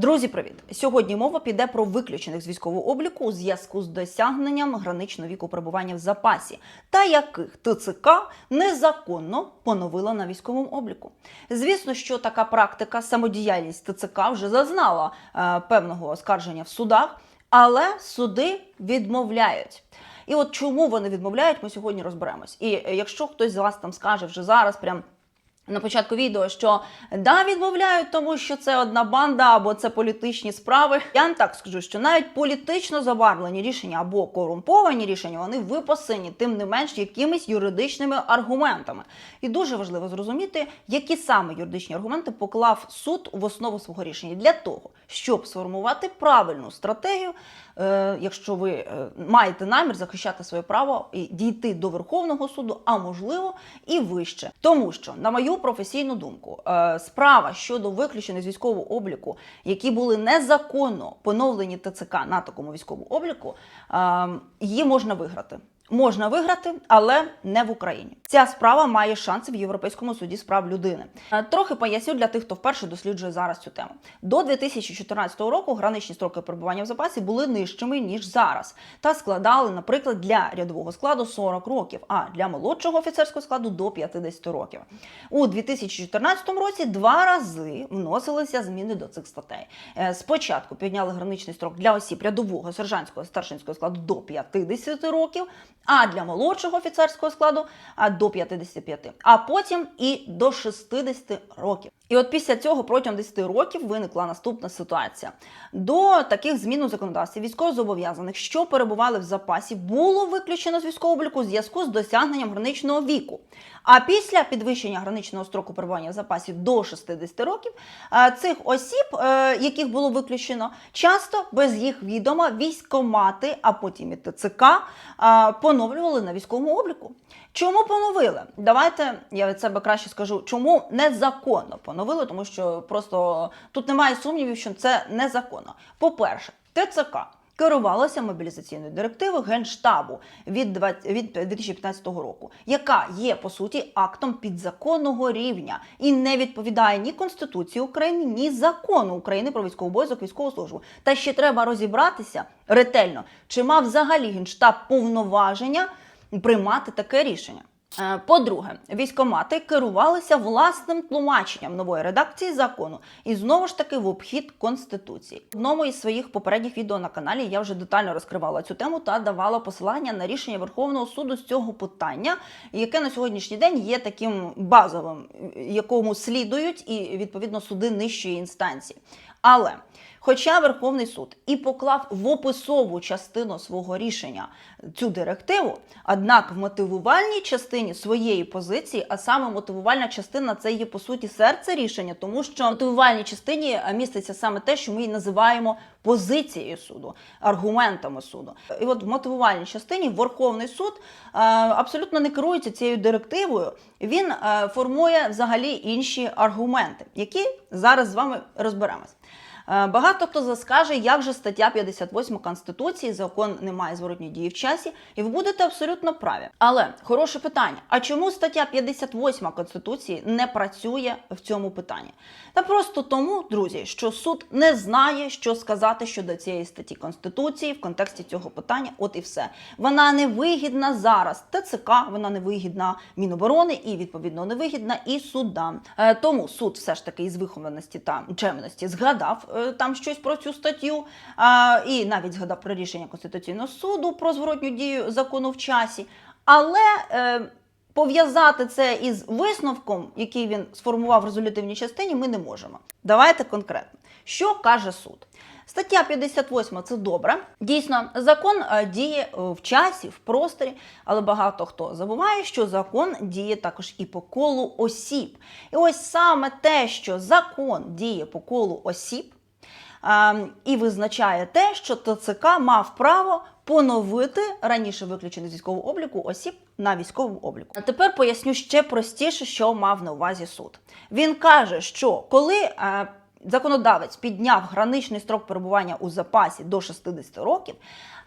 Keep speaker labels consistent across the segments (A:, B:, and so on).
A: Друзі, привіт! Сьогодні мова піде про виключених з військового обліку у зв'язку з досягненням граничного віку перебування в запасі, та яких ТЦК незаконно поновила на військовому обліку. Звісно, що така практика, самодіяльність ТЦК вже зазнала е, певного оскарження в судах, але суди відмовляють. І от чому вони відмовляють, ми сьогодні розберемось. І е, якщо хтось з вас там скаже вже зараз, прям на початку відео, що да, відмовляють, тому що це одна банда або це політичні справи. Я вам так скажу, що навіть політично забарвлені рішення або корумповані рішення вони випасені, тим не менш якимись юридичними аргументами. І дуже важливо зрозуміти, які саме юридичні аргументи поклав суд в основу свого рішення для того, щоб сформувати правильну стратегію, е, якщо ви е, маєте намір захищати своє право і дійти до Верховного суду, а можливо і вище. Тому що, на мою професійну думку, е, справа щодо виключення з військового обліку, які були незаконно поновлені ТЦК на такому військовому обліку, е, її можна виграти. Можна виграти, але не в Україні. Ця справа має шанси в Європейському суді з прав людини. Е, Трохи поясню для тих, хто вперше досліджує зараз цю тему. До 2014 року граничні строки перебування в запасі були нижчими ніж зараз, та складали, наприклад, для рядового складу 40 років, а для молодшого офіцерського складу до 50 років. У 2014 році два рази вносилися зміни до цих статей. Е, Спочатку підняли граничний строк для осіб рядового сержантського старшинського складу до 50 років, а для молодшого офіцерського складу до 55, а потім і до 60 років. І от після цього протягом 10 років виникла наступна ситуація. До таких змін у законодавстві військовозобов'язаних, що перебували в запасі, було виключено з військового обліку у зв'язку з досягненням граничного віку. А після підвищення граничного строку перебування в запасі до 60 років е, цих осіб, е, яких було виключено, часто без їх відома військомати, а потім і ТЦК е, поновлювали на військовому обліку. Чому поновили? Давайте я від себе краще скажу, чому незаконно поновили, тому що просто тут немає сумнівів, що це незаконно. По-перше, ТЦК керувалася мобілізаційною директивою Генштабу від 20 від 2015 року, яка є по суті актом підзаконного рівня і не відповідає ні Конституції України, ні закону України про військовий обов'язок військову службу. Та ще треба розібратися ретельно, чи мав взагалі генштаб повноваження приймати таке рішення. Е, По-друге, військомати керувалися власним тлумаченням нової редакції закону і знову ж таки в обхід конституції. В одному із своїх попередніх відео на каналі я вже детально розкривала цю тему та давала посилання на рішення Верховного суду з цього питання, яке на сьогоднішній день є таким базовим, якому слідують і відповідно суди нижчої інстанції. Але Хоча Верховний суд і поклав в описову частину свого рішення цю директиву, однак в мотивувальній частині своєї позиції, а саме мотивувальна частина це є по суті серце рішення, тому що в мотивувальній частині е, міститься саме те, що ми і називаємо позицією суду, аргументами суду. І от в мотивувальній частині Верховний суд е, абсолютно не керується цією директивою. Він е, формує взагалі інші аргументи, які зараз з вами розберемось. Е, Багато хто заскаже, як же стаття 58 Конституції, закон не має зворотньої дії в часі, і ви будете абсолютно праві. Але хороше питання: а чому стаття 58 Конституції не працює в цьому питанні? Та просто тому, друзі, що суд не знає, що сказати щодо цієї статті Конституції в контексті цього питання. От і все. Вона не вигідна зараз. ТЦК, вона не вигідна Міноборони і відповідно не вигідна і судам. Е, Тому суд все ж таки із вихованості та чемності згадав е, там щось про цю статтю, а, і навіть згадав про рішення Конституційного суду про зворотню дію закону в часі. Але е, пов'язати це із висновком, який він сформував в резолютивній частині, ми не можемо. Давайте конкретно. Що каже суд? Стаття 58 це добре. Дійсно, закон е, діє е, в часі, в просторі, але багато хто забуває, що закон діє також і по колу осіб. І ось саме те, що закон діє по колу осіб, е, і визначає те, що ТЦК мав право поновити раніше виключений з військового обліку осіб на військовому обліку. А тепер поясню ще простіше, що мав на увазі суд. Він каже, що коли законодавець підняв граничний строк перебування у запасі до 60 років,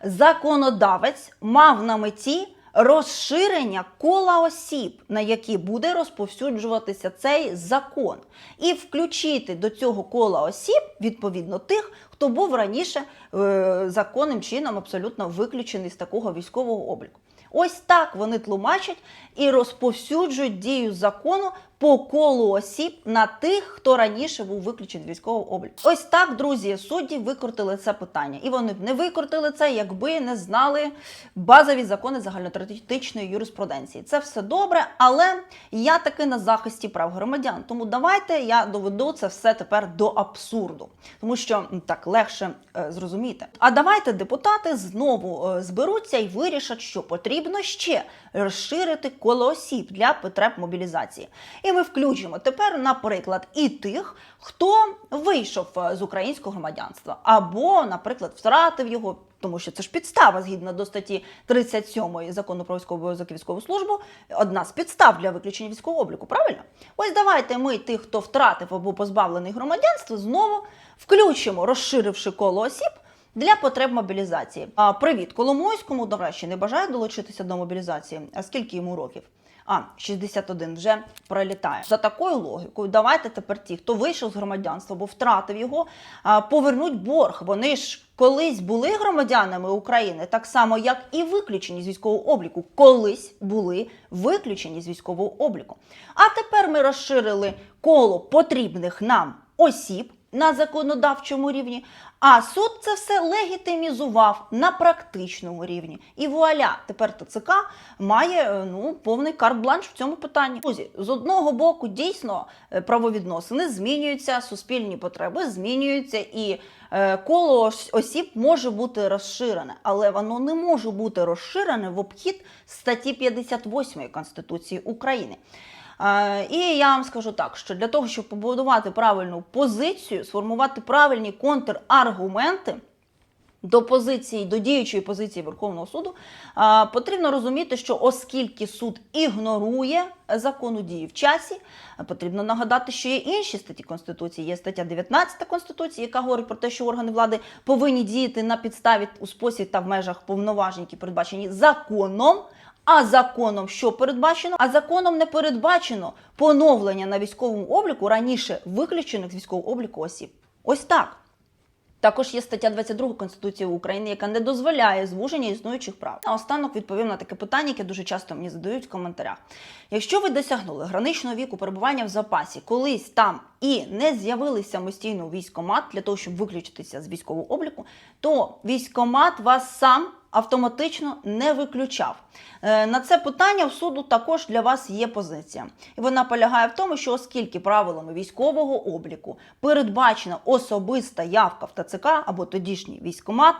A: законодавець мав на меті розширення кола осіб, на які буде розповсюджуватися цей закон, і включити до цього кола осіб відповідно тих, хто був раніше е, законним чином абсолютно виключений з такого військового обліку. Ось так вони тлумачать і розповсюджують дію закону по колу осіб на тих, хто раніше був виключений з військового обліку. Ось так, друзі, судді викрутили це питання. І вони б не викрутили це, якби не знали базові закони загальнотеоретичної юриспруденції. Це все добре, але я таки на захисті прав громадян. Тому давайте я доведу це все тепер до абсурду, тому що так легше е, зрозуміти. А давайте депутати знову е, зберуться і вирішать, що потрібно ще розширити коло осіб для потреб мобілізації. І ми включимо тепер, наприклад, і тих, хто вийшов е, з українського громадянства, або, наприклад, втратив його. Тому що це ж підстава згідно до статті 37 закону про військовий обов'язок військову службу, одна з підстав для виключення військового обліку. Правильно? Ось давайте ми тих, хто втратив або позбавлений громадянства, знову включимо, розширивши коло осіб. Для потреб мобілізації. А, привіт Коломойському, до речі, не бажає долучитися до мобілізації. А скільки йому років? А, 61 вже пролітає. За такою логікою, давайте тепер ті, хто вийшов з громадянства або втратив його, повернуть борг. Вони ж колись були громадянами України, так само, як і виключені з військового обліку. Колись були виключені з військового обліку. А тепер ми розширили коло потрібних нам осіб на законодавчому рівні, а суд це все легітимізував на практичному рівні. І вуаля, тепер ТЦК має е, ну, повний карт-бланш в цьому питанні. Друзі, з одного боку, дійсно е, правовідносини змінюються, суспільні потреби змінюються, і е, коло осіб може бути розширене, але воно не може бути розширене в обхід статті 58 Конституції України. Е, І я вам скажу так, що для того, щоб побудувати правильну позицію, сформувати правильні контраргументи до позиції, до діючої позиції Верховного суду, е, потрібно розуміти, що оскільки суд ігнорує закону дії в часі, потрібно нагадати, що є інші статті Конституції. Є стаття 19 Конституції, яка говорить про те, що органи влади повинні діяти на підставі у спосіб та в межах повноважень, які передбачені законом. А законом що передбачено? А законом не передбачено поновлення на військовому обліку раніше виключених з військового обліку осіб. Ось так. Також є стаття 22 Конституції України, яка не дозволяє звуження існуючих прав. А останок відповім на таке питання, яке дуже часто мені задають в коментарях. Якщо ви досягнули граничного віку перебування в запасі, колись там і не з'явилися самостійно у військкомат для того, щоб виключитися з військового обліку, то військкомат вас сам автоматично не виключав. Е, На це питання в суду також для вас є позиція. І вона полягає в тому, що оскільки правилами військового обліку передбачена особиста явка в ТЦК або тодішній військкомат,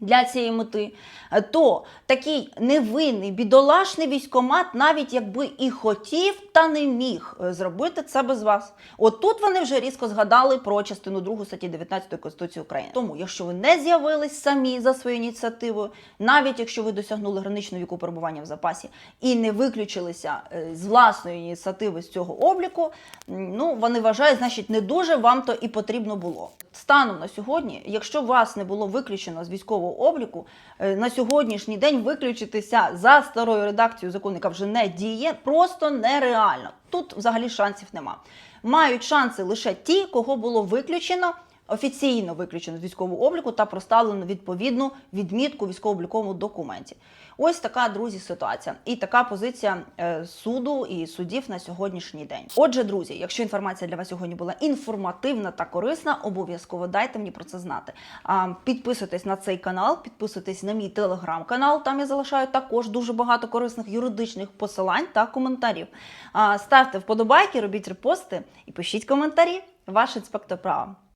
A: для цієї мети, е, то такий невинний бідолашний військомат, навіть якби і хотів, та не міг е, зробити це без вас. От тут вони вже різко згадали про частину 2 статті 19 Конституції України. Тому, якщо ви не з'явились самі за своєю ініціативою, навіть якщо ви досягнули граничного віку перебування в запасі і не виключилися е, з власної ініціативи з цього обліку, ну вони вважають, значить, не дуже вам то і потрібно було. Станом на сьогодні, якщо вас не було виключено з військового обліку, е, на сьогоднішній день виключитися за старою редакцією закону, яка вже не діє, просто нереально. Тут взагалі шансів нема. Мають шанси лише ті, кого було виключено. Офіційно виключено з військового обліку та проставлено відповідну відмітку в військово-обліковому документі. Ось така, друзі, ситуація. І така позиція е, суду і судів на сьогоднішній день. Отже, друзі, якщо інформація для вас сьогодні була інформативна та корисна, обов'язково дайте мені про це знати. А, підписуйтесь на цей канал, підписуйтесь на мій телеграм-канал. Там я залишаю також дуже багато корисних юридичних посилань та коментарів. Ставте вподобайки, робіть репости і пишіть коментарі. Ваш інспектор права.